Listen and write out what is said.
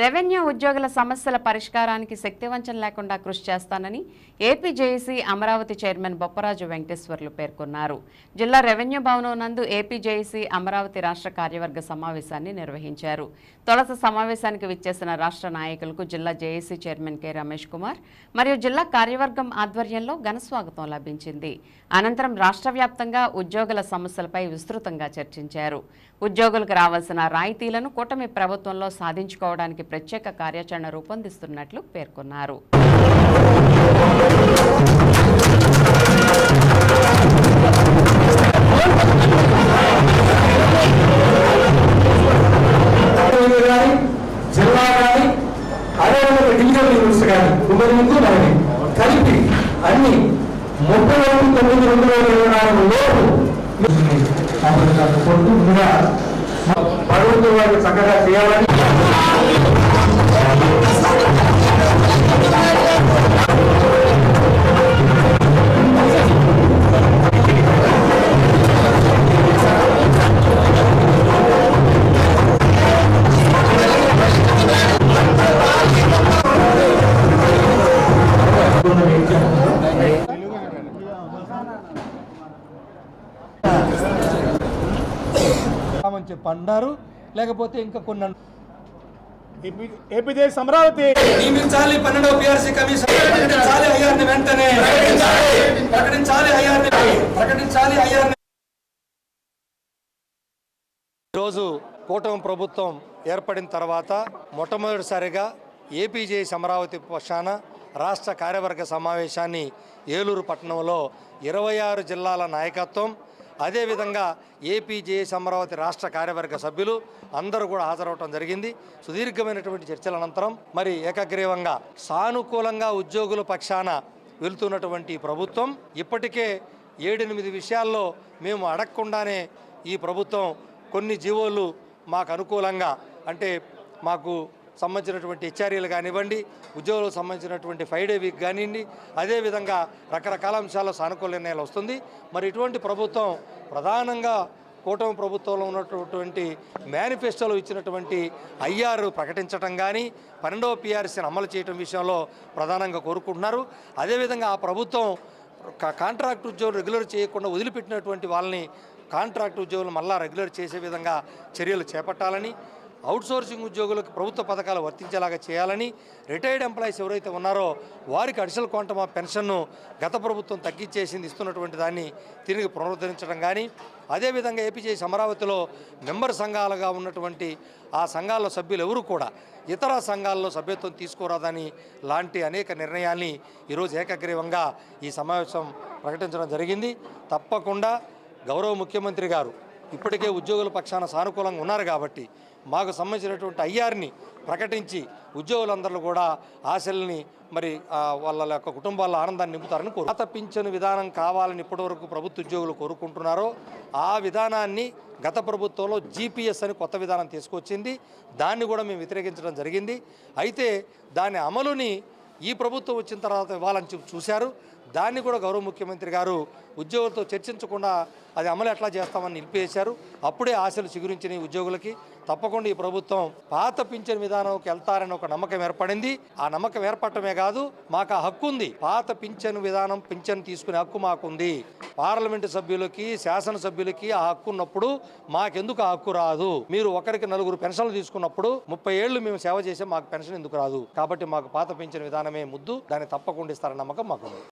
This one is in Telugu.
రెవెన్యూ ఉద్యోగుల సమస్యల పరిష్కారానికి శక్తివంచన లేకుండా కృషి చేస్తానని AP JAC Amaravati chairman Bopparaju Venkateswarlu పేర్కొన్నారు. జిల్లా రెవెన్యూ భవనం నందు ఏపీ జేఏసీ అమరావతి రాష్ట్ర కార్యవర్గ సమావేశాన్ని నిర్వహించారు. తొలత సమావేశానికి విచ్చేసిన రాష్ట్ర నాయకులకు జిల్లా JAC chairman K Ramesh Kumar మరియు జిల్లా కార్యవర్గం ఆధ్వర్యంలో ఘనస్వాగతం లభించింది. అనంతరం రాష్ట్ర వ్యాప్తంగా ఉద్యోగుల సమస్యలపై విస్తృతంగా చర్చించారు. ఉద్యోగులకు రావాల్సిన రాయితీలను కూటమి ప్రభుత్వంలో సాధించుకోవడానికి ప్రత్యేక కార్యాచరణ రూపొందిస్తున్నట్లు పేర్కొన్నారు. జిల్లా కానీ అదేవిధంగా డివిజన్ యూనిట్స్ కానీ మనకి కలిపి అన్ని ముప్పై ఒకటి తొమ్మిది రెండు వేల ఇరవై నాలుగు లోపు ముందుగా ప్రభుత్వం వారికి చక్కగా చేయాలని చెప్పి అన్నారు. లేకపోతే ఇంకా కొన్ని అన్- ఏపీ దేశ అమరావతి నియమించాలి పన్నెండవ పిఆర్సీ కమిషన్. ప్రకటించాలి వెంటనే. ప్రకటించాలి అయ్యాన్ని ప్రకటించాలి అయ్యాన్ని ఈరోజు కూటమి ప్రభుత్వం ఏర్పడిన తర్వాత మొట్టమొదటిసారిగా ఏపీజేఎస్ అమరావతి పక్షాన రాష్ట్ర కార్యవర్గ సమావేశాన్ని ఏలూరు పట్టణంలో ఇరవై ఆరు జిల్లాల నాయకత్వం అదేవిధంగా ఏపీజేఎస్ అమరావతి రాష్ట్ర కార్యవర్గ సభ్యులు అందరూ కూడా హాజరవటం జరిగింది. సుదీర్ఘమైనటువంటి చర్చల అనంతరం మరి ఏకగ్రీవంగా సానుకూలంగా ఉద్యోగుల పక్షాన వెళ్తున్నటువంటి ప్రభుత్వం ఇప్పటికే ఏడెనిమిది విషయాల్లో మేము అడగకుండానే ఈ ప్రభుత్వం కొన్ని జీవోలు మాకు అనుకూలంగా అంటే మాకు సంబంధించినటువంటి హెచ్ఆర్ఏలు కానివ్వండి ఉద్యోగులకు సంబంధించినటువంటి ఫైవ్ డే వీక్ కానివ్వండి అదేవిధంగా రకరకాల అంశాల్లో సానుకూల నిర్ణయాలు వస్తుంది. మరి ఇటువంటి ప్రభుత్వం ప్రధానంగా కూటమి ప్రభుత్వంలో ఉన్నటువంటి మేనిఫెస్టోలో ఇచ్చినటువంటి ఐఆర్ ప్రకటించడం కానీ పన్నెండవ పిఆర్సీని అమలు చేయడం విషయంలో ప్రధానంగా కోరుకుంటున్నారు. అదేవిధంగా ఆ ప్రభుత్వం కా- కాంట్రాక్ట్ ఉద్యోగులు రెగ్యులర్ చేయకుండా వదిలిపెట్టినటువంటి వాళ్ళని కాంట్రాక్ట్ ఉద్యోగులు మళ్ళా రెగ్యులర్ చేసే విధంగా చర్యలు చేపట్టాలని అవుట్సోర్సింగ్ ఉద్యోగులకు ప్రభుత్వ పథకాలు వర్తించేలాగా చేయాలని రిటైర్డ్ ఎంప్లాయీస్ ఎవరైతే ఉన్నారో వారికి అడిషనల్ క్వాంటమ్ ఆఫ్ పెన్షన్ను గత ప్రభుత్వం తగ్గించేసింది ఇస్తున్నటువంటి దాన్ని తిరిగి పునరుద్ధరించడం కానీ అదేవిధంగా ఏపీజేసి అమరావతిలో మెంబర్ సంఘాలుగా ఉన్నటువంటి ఆ సంఘాల సభ్యులు ఎవరు కూడా ఇతర సంఘాల్లో సభ్యత్వం తీసుకోరాదని లాంటి అనేక నిర్ణయాల్ని ఈరోజు ఏకగ్రీవంగా ఈ సమావేశం ప్రకటించడం జరిగింది. తప్పకుండా గౌరవ ముఖ్యమంత్రి గారు ఇప్పటికే ఉద్యోగుల పక్షాన సానుకూలంగా ఉన్నారు కాబట్టి మాకు సంబంధించినటువంటి ఐఆర్ని ప్రకటించి ఉద్యోగులందరూ కూడా ఆశల్ని మరి వాళ్ళ యొక్క కుటుంబాల ఆనందాన్ని నింపుతారని కోరు. పాత పింఛను విధానం కావాలని ఇప్పటివరకు ప్రభుత్వ ఉద్యోగులు కోరుకుంటున్నారో ఆ విధానాన్ని గత ప్రభుత్వంలో జీపీఎస్ అని కొత్త విధానం తీసుకొచ్చింది. దాన్ని కూడా మేము వ్యతిరేకించడం జరిగింది. అయితే దాని అమలుని ఈ ప్రభుత్వం వచ్చిన తర్వాత ఇవ్వాలని చూశారు. దాన్ని కూడా గౌరవ ముఖ్యమంత్రి గారు ఉద్యోగులతో చర్చించకుండా అది అమలు ఎట్లా చేస్తామని నిలిపేశారు అప్పుడే ఆశలు చిగురించినాయి ఉద్యోగులకి. తప్పకుండా ఈ ప్రభుత్వం పాత పింఛన్ విధానంకి వెళ్తారని ఒక నమ్మకం ఏర్పడింది. ఆ నమ్మకం ఏర్పడటమే కాదు మాకు ఆ హక్కు ఉంది. పాత పింఛన్ విధానం పింఛన్ తీసుకునే హక్కు మాకుంది. పార్లమెంటు సభ్యులకి శాసనసభ్యులకి ఆ హక్కు ఉన్నప్పుడు మాకెందుకు ఆ హక్కు రాదు? మీరు ఒకరికి నలుగురు పెన్షన్లు తీసుకున్నప్పుడు ముప్పై ఏళ్ళు మేము సేవ చేసే మాకు పెన్షన్ ఎందుకు రాదు? కాబట్టి మాకు పాత పింఛన్ విధానమే ముద్దు. దాన్ని తప్పకుండా ఇస్తారన్న నమ్మకం మాకుంది.